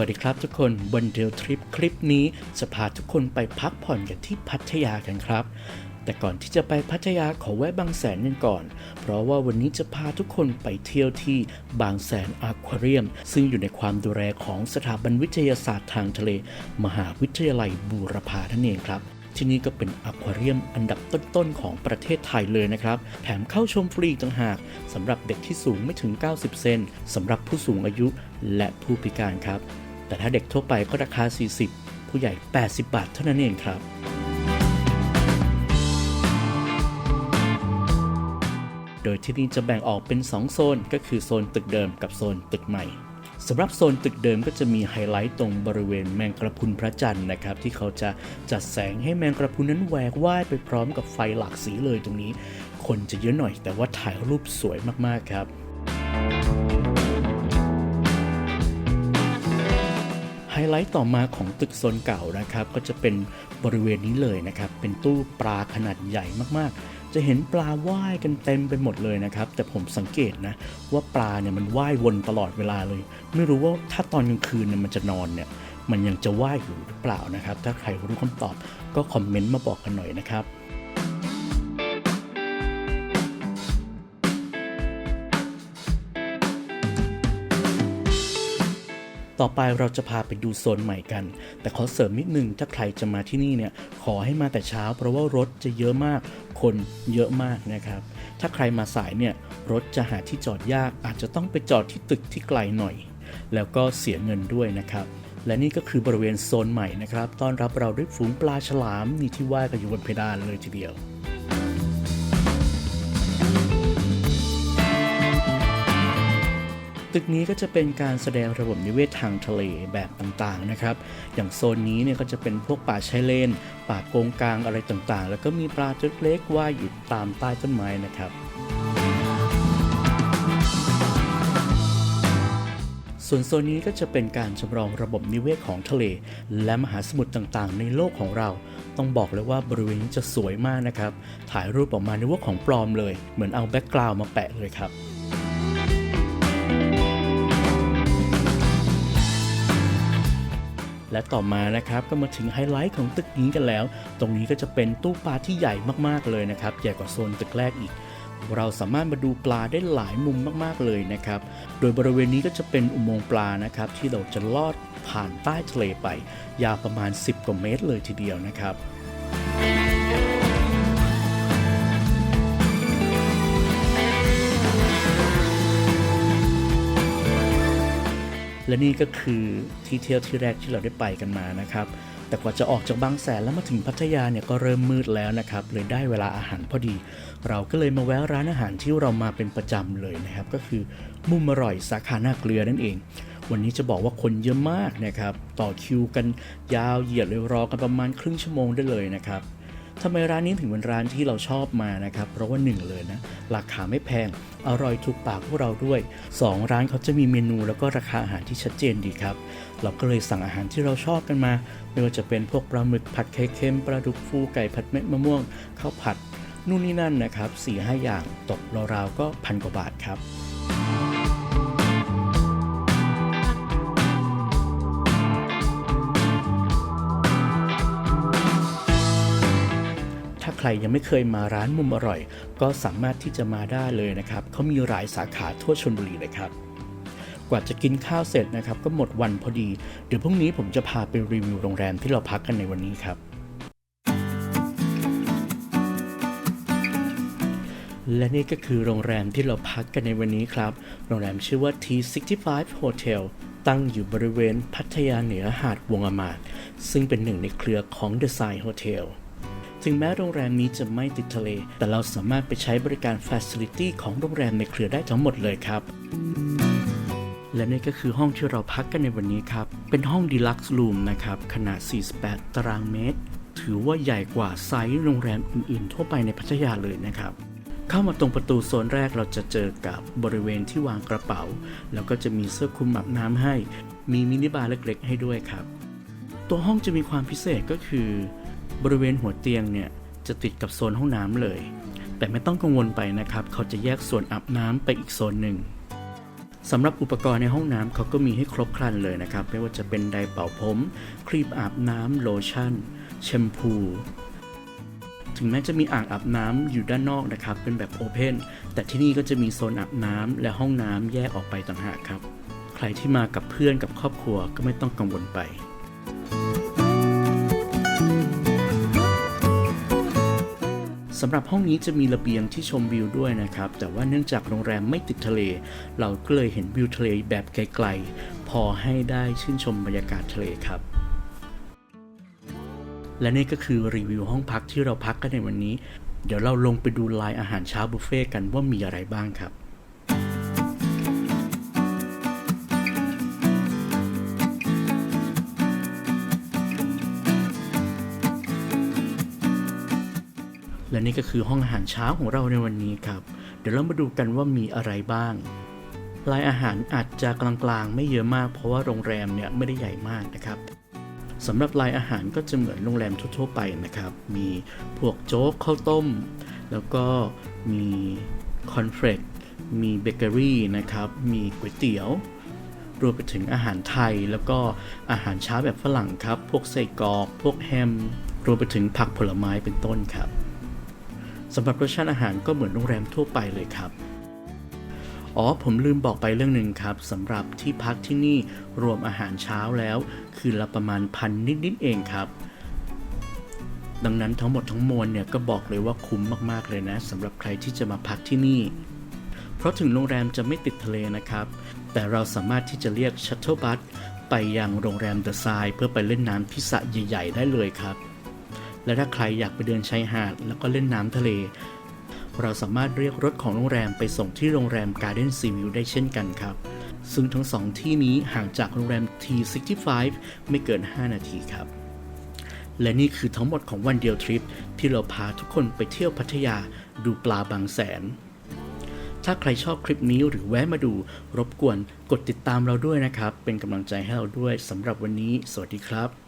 วัสดีครับทุกคนบนเดลทริปคลิปนี้จะพาทุกคนไปพักผ่อนกันที่พัทยากันครับ แต่ก่อนที่จะไปพัทยาขอแวะบางแสนกันก่อน เพราะว่าวันนี้จะพาทุกคนไปเที่ยวที่บางแสนอควาเรียม ซึ่งอยู่ในความดูแลของสถาบันวิทยาศาสตร์ทางทะเล มหาวิทยาลัยบูรพาท่านเองครับที่นี่ก็เป็นอควาเรียมอันดับต้นๆของประเทศไทยเลยนะครับ แถมเข้าชมฟรีต่างหากสำหรับเด็กที่สูงไม่ถึง 90 เซนสำหรับผู้สูงอายุและผู้พิการครับ แต่ถ้าเด็กทั่วไปก็ราคา 40 ผู้ใหญ่ 80 บาทเท่านั้นเองครับ โดยที่นี่จะแบ่งออกเป็น 2 โซนก็คือโซนตึกเดิมกับโซนตึกใหม่สำหรับโซนตึกเดิมก็จะมีไฮไลท์ตรงบริเวณแมงกระพุนพระจันทร์นะครับ ที่เขาจะจัดแสงให้แมงกระพุนนั้นแหวกว่ายไปพร้อมกับไฟหลากสีเลยตรงนี้ คนจะเยอะหน่อยแต่ว่าถ่ายรูปสวยมากๆครับ ไฮไลท์ต่อมาของตึกโซนเก่านะครับ ก็จะเป็นบริเวณนี้เลยนะครับ เป็นตู้ปลาขนาดใหญ่มากๆ จะเห็นปลาว่ายกันเต็มไปหมดเลยนะครับ แต่ผมสังเกตนะ ว่าปลาเนี่ยมันว่ายวนตลอดเวลาเลย ไม่รู้ว่าถ้าตอนกลางคืนเนี่ยมันจะนอนเนี่ยมันยังจะว่ายอยู่หรือเปล่านะครับ ถ้าใครรู้คำตอบก็คอมเมนต์มาบอกกันหน่อยนะครับ ต่อไปเราจะพาไปดูโซนใหม่กัน แต่ขอเสริมนิดนึงถ้าใครจะมาที่นี่เนี่ยขอให้มาแต่เช้า เพราะว่ารถจะเยอะมากคนเยอะมากนะครับ ถ้าใครมาสายเนี่ยรถจะหาที่จอดยาก อาจจะต้องไปจอดที่ตึกที่ไกลหน่อย แล้วก็เสียเงินด้วยนะครับและนี่ก็คือบริเวณโซนใหม่นะครับ ต้อนรับเราด้วยฝูงปลาฉลามนี่ที่ว่ายกันอยู่บนเพดานเลยทีเดียว ตึกนี้ก็จะเป็นการแสดงระบบนิเวศทางทะเลแบบต่างๆนะครับ อย่างโซนนี้เนี่ยก็จะเป็นพวกป่าชายเลน ป่าโกงกลางอะไรต่างๆ แล้วก็มีปลาตัวเล็กว่ายอยู่ตามใต้ต้นไม้นะครับส่วนโซนนี้ก็จะเป็นการจำลองระบบนิเวศของทะเล และมหาสมุทรต่างๆ ในโลกของเรา ต้องบอกเลยว่าบริเวณนี้จะสวยมากนะครับ ถ่ายรูปออกมาในว่าของปลอมเลย เหมือนเอาแบ็กกราวด์มาแปะเลยครับ และต่อมานะครับก็มาถึงไฮไลท์ของตึกนี้กันแล้ว ตรงนี้ก็จะเป็นตู้ปลาที่ใหญ่มากๆเลยนะครับใหญ่กว่าโซนตึกแรกอีก เราสามารถมาดูปลาได้หลายมุมมากๆเลยนะครับ โดยบริเวณนี้ก็จะเป็นอุโมงค์ปลานะครับที่เราจะลอดผ่านใต้ทะเลไป ยาวประมาณ 10 กว่าเมตรเลยทีเดียวนะครับ และนี่ก็คือที่เที่ยวที่แรกที่เราได้ไปกันมานะครับ แต่กว่าจะออกจากบางแสนแล้วมาถึงพัทยาเนี่ยก็เริ่มมืดแล้วนะครับ เลยได้เวลาอาหารพอดี เราก็เลยมาแวะร้านอาหารที่เรามาเป็นประจำเลยนะครับ ก็คือมุมอร่อยสาขาหน้าเกลือนั่นเอง วันนี้จะบอกว่าคนเยอะมากนะครับ ต่อคิวกันยาวเหยียดเลยรอกันประมาณครึ่งชั่วโมงได้เลยนะครับ ทำไมร้านนี้ถึงเป็นร้านที่เราชอบมานะครับ เพราะว่าหนึ่งเลยนะ ราคาไม่แพง อร่อยถูกปากพวกเราด้วย 2 ร้านเขาจะมีเมนูแล้วก็ราคาอาหารที่ชัดเจนดีครับ เราก็เลยสั่งอาหารที่เราชอบกันมา ไม่ว่าจะเป็นพวกปลาหมึกผัดไข่เค็มปลาดุกฟูไก่ผัดเม็ดมะม่วงข้าวผัดนู่นนี่นั่นนะครับ4ี่ห้าอย่างตกราวๆก็พันกว่าบาทครับ ใครยังไม่เคยมาร้านมุมอร่อย ก็สามารถที่จะมาได้เลยนะครับเขามีหลายสาขาทั่วชนบุรีเลยครับ กว่าจะกินข้าวเสร็จนะครับ ก็หมดวันพอดี เดี๋ยวพรุ่งนี้ผมจะพาไปรีวิวโรงแรมที่เราพักกันในวันนี้ครับและนี่ก็คือโรงแรมที่เราพักกันในวันนี้ครับ โรงแรมชื่อว่า T65 Hotel ตั้งอยู่บริเวณพัทยาเหนือหาดวงอมาดซึ่งเป็นหนึ่งในเครือของ The Sign Hotel ถึงแม้โรงแรมนี้จะไม่ติดทะเล แต่เราสามารถไปใช้บริการ Facility ของโรงแรมในเครือได้ทั้งหมดเลยครับและนี่ก็คือห้องที่เราพักกันในวันนี้ครับ เป็นห้องดีลักซ์รูมนะครับ ขนาด 48 ตารางเมตร ถือว่าใหญ่กว่าไซส์โรงแรมอื่นๆ ทั่วไปในพัทยาเลยนะครับ เข้ามาตรงประตูโซนแรกเราจะเจอกับบริเวณที่วางกระเป๋า แล้วก็จะมีเสื้อคลุมอาบน้ำให้ มีมินิบาร์เล็กๆ ให้ด้วยครับ ตัวห้องจะมีความพิเศษก็คือ บริเวณหัวเตียงเนี่ยจะติดกับโซนห้องน้ำเลย แต่ไม่ต้องกังวลไปนะครับ เขาจะแยกส่วนอาบน้ำไปอีกโซนหนึ่งสำหรับอุปกรณ์ในห้องน้ำเขาก็มีให้ครบครันเลยนะครับ ไม่ว่าจะเป็นไดร์เป่าผม ครีมอาบน้ำโลชั่นแชมพู ถึงแม้จะมีอ่างอาบน้ำอยู่ด้านนอกนะครับ เป็นแบบโอเพนแต่ที่นี่ก็จะมีโซนอาบน้ำและห้องน้ำแยกออกไปต่างหากครับ ใครที่มากับเพื่อนกับครอบครัวก็ไม่ต้องกังวลไป สำหรับห้องนี้จะมีระเบียงที่ชมวิวด้วยนะครับ แต่ว่าเนื่องจากโรงแรมไม่ติดทะเล เราก็เลยเห็นวิวทะเลแบบไกลๆ พอให้ได้ชื่นชมบรรยากาศทะเลครับ และนี่ก็คือรีวิวห้องพักที่เราพักกันในวันนี้ เดี๋ยวเราลงไปดูลายอาหารเช้าบุฟเฟ่ต์กันว่ามีอะไรบ้างครับ และนี่ก็คือห้องอาหารเช้าของเราในวันนี้ครับ เดี๋ยวเรามาดูกันว่ามีอะไรบ้างรายอาหารอาจจะกลางๆ ไม่เยอะมาก เพราะว่าโรงแรมเนี่ยไม่ได้ใหญ่มากนะครับสำหรับรายอาหารก็จะเหมือนโรงแรมทั่วๆไปนะครับ มีพวกโจ๊กข้าวต้ม แล้วก็มีคอนเฟลกมีเบเกอรี่นะครับ มีก๋วยเตี๋ยว รวมไปถึงอาหารไทย แล้วก็อาหารเช้าแบบฝรั่งครับ พวกไส้กรอก พวกแฮม รวมไปถึงผักผลไม้เป็นต้นครับ สำหรับรสชาติอาหารก็เหมือนโรงแรมทั่วไปเลยครับ อ๋อผมลืมบอกไปเรื่องหนึ่งครับสำหรับที่พักที่นี่รวมอาหารเช้าแล้ว คืนละประมาณพันนิดๆเองครับ ดังนั้นทั้งหมดทั้งมวลเนี่ยก็บอกเลยว่าคุ้มมากๆเลยนะสำหรับใครที่จะมาพักที่นี่ เพราะถึงโรงแรมจะไม่ติดทะเลนะครับ แต่เราสามารถที่จะเรียกชัตเทิลบัสไปยังโรงแรมเดอะไซเพื่อไปเล่นน้ำพิสระใหญ่ ๆ ได้เลยครับ และถ้าใครอยากไปเดินชายหาด แล้วก็เล่นน้ำทะเล เราสามารถเรียกรถของโรงแรมไปส่งที่โรงแรม Garden Sea View ได้เช่นกันครับ ซึ่งทั้งสองที่นี้ห่างจากโรงแรม T65 ไม่เกิน 5 นาทีครับ และนี่คือทั้งหมดของวันเดียวทริป ที่เราพาทุกคนไปเที่ยวพัทยาดูปลาบางแสนถ้าใครชอบคลิปนี้หรือแวะมาดูรบกวนกดติดตามเราด้วยนะครับ เป็นกำลังใจให้เราด้วยสำหรับวันนี้ สวัสดีครับ